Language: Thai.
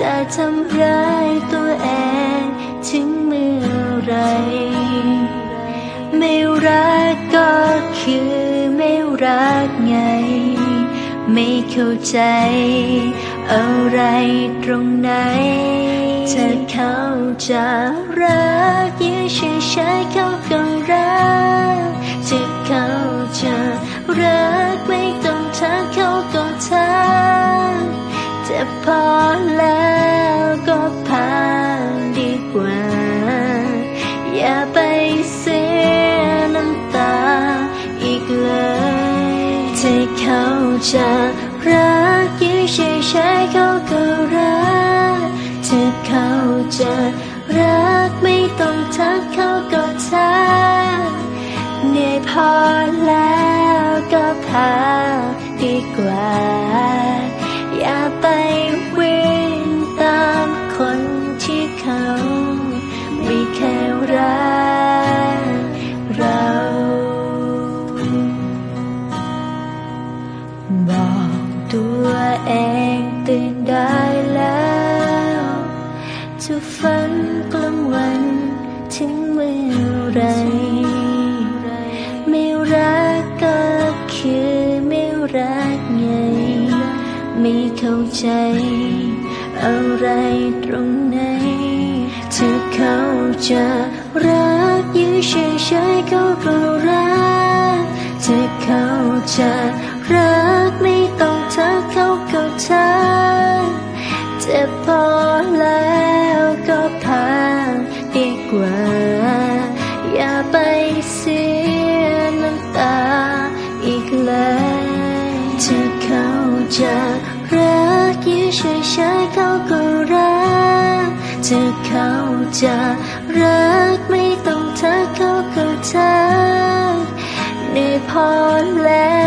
จะทำร้ายตัวเองถึงเมื่อไร ไม่รักก็คือไม่รักไง ไม่เข้าใจ อะไรตรงไหน เธอเขาจะรักยืนเฉยๆเขาก็รัก จะพอแล้วก็พาดีกว่า อย่าไปเสียน้ำตาอีกเลยที่เขาจะรักยืนเฉยๆเขาก็รักที่เขาจะรักไม่ต้องทักเขาก็ทักเหนื่อยพอแล้วก็พาดีกว่า ถึงเมื่อไร ไม่รักก็คือไม่รักไง ไม่เข้าใจ อะไรตรงไหนเธอเขาจะรักยืนเฉยๆเขาก็รักเธอเขาจะรักไม่ต้องทักเขาก็ทักจ็บพอแล้วก็พานดีกว่า เลยเธอเขาจะรักยืนเฉยๆเขาก็รักเธอเขาจะรักไม่ต้องทักเขาก็ทักเหนื่อยพอแล้ว